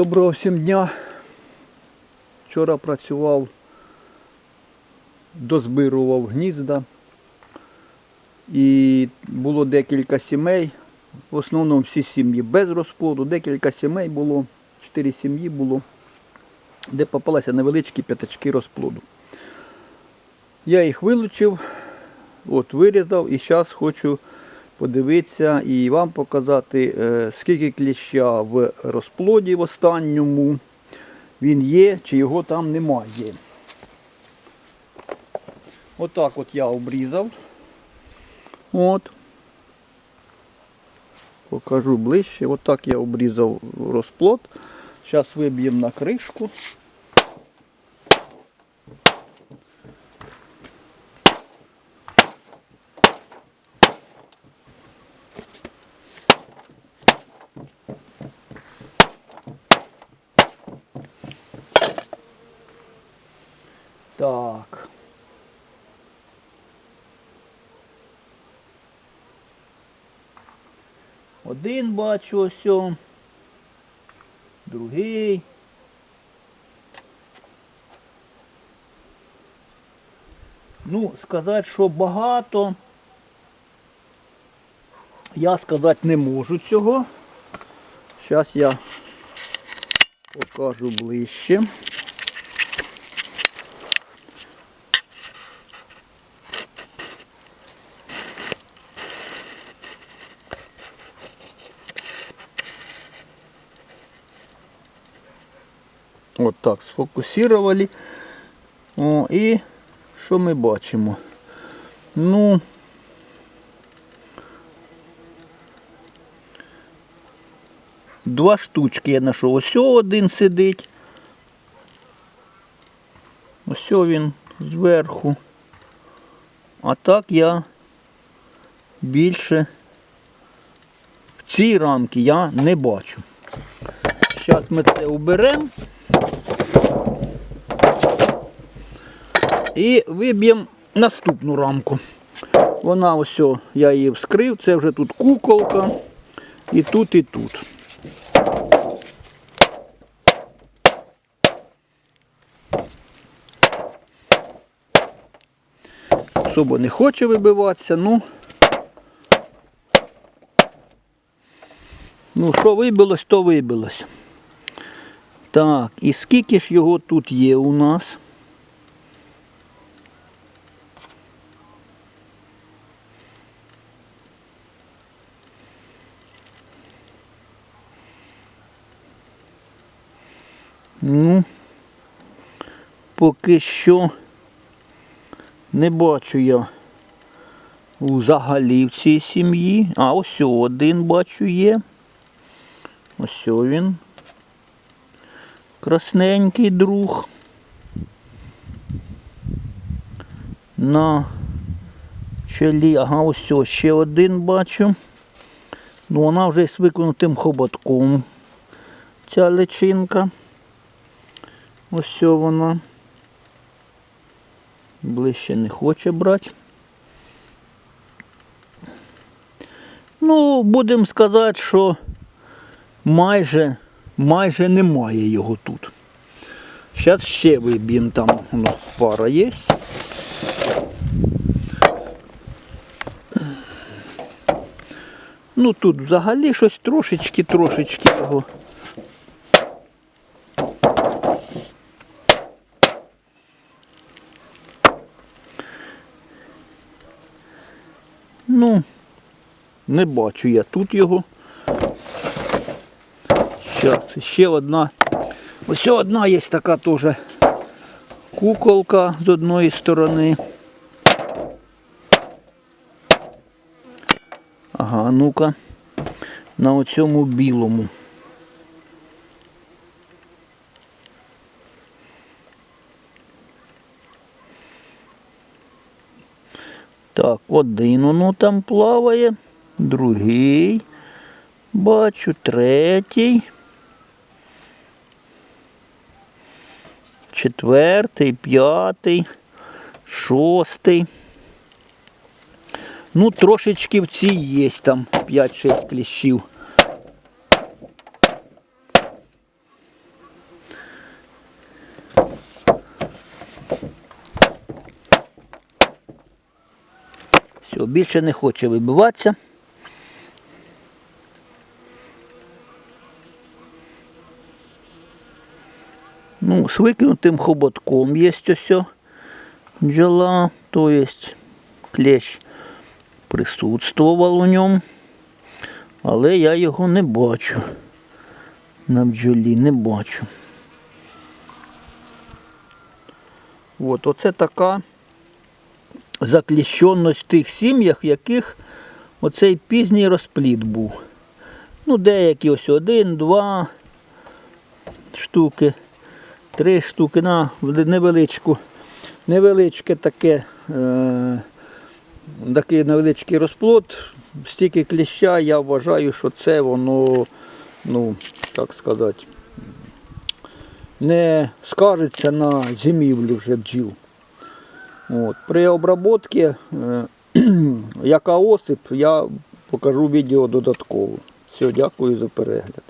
Доброго всім дня. Вчора працював, дозбирував гнізда. І було декілька сімей. В основному всі сім'ї без розплоду. Декілька сімей було, чотири сім'ї було, де попалися невеличкі п'ятачки розплоду. Я їх вилучив, от вирізав і зараз хочу подивитися і вам показати, е, скільки кліща в розплоді в останньому він є, чи його там немає. Отак от я обрізав. От. Покажу ближче. Отак я обрізав розплод. Зараз виб'ємо на кришку. Так. Один бачу ось. Другий. Ну, сказати, що багато. Я сказати не можу цього. Зараз я покажу ближче. От так, сфокусували. О, і що ми бачимо? Ну, два штучки я знайшов. Ось один сидить. Ось він зверху. А так я більше в цій рамці я не бачу. Зараз ми це уберемо. І виб'ємо наступну рамку. Вона ось, я її вскрив, це вже тут куколка. І тут, і тут. Особо не хоче вибиватися, ну. Ну, що вибилось, то вибилось. Так, і скільки ж його тут є у нас? Ну, поки що не бачу я взагалі в цій сім'ї. А ось один бачу є. Ось він. Красненький друг. На чолі, ага, ось ще один бачу. Ну вона вже з виконутим хоботком. Ця личинка. Ось вона. Ближче не хоче брати. Ну, будемо сказати, що майже, майже немає його тут. Зараз ще виб'ємо там у пара є. Ну тут взагалі щось трошечки, трошечки Ну, не бачу я тут його. Зараз ще одна. Ось одна є така теж куколка з одної сторони. Ага, ну-ка. На оцьому білому. Так, один воно там плаває, другий. Бачу, третій. Четвертий, п'ятий, шостий. Ну, трошечки в цій є там 5-6 кліщів. Більше не хоче вибиватися. Ну, з викинутим хоботком є ось бджола, то есть клещ присутствував у ньому, але я його не бачу. На бджолі не бачу. От, оце така закліщеність в тих сім'ях, в яких оцей пізній розплід був. Ну, деякі ось один, два штуки, три штуки на невеличку, невеличке таке, е, такий невеличкий розплод, стільки кліща, я вважаю, що це воно, ну, так сказати, не скажеться на зимівлі вже бджіл. От. При обробці, е, яка осип, я покажу відео додатково. Все, дякую за перегляд.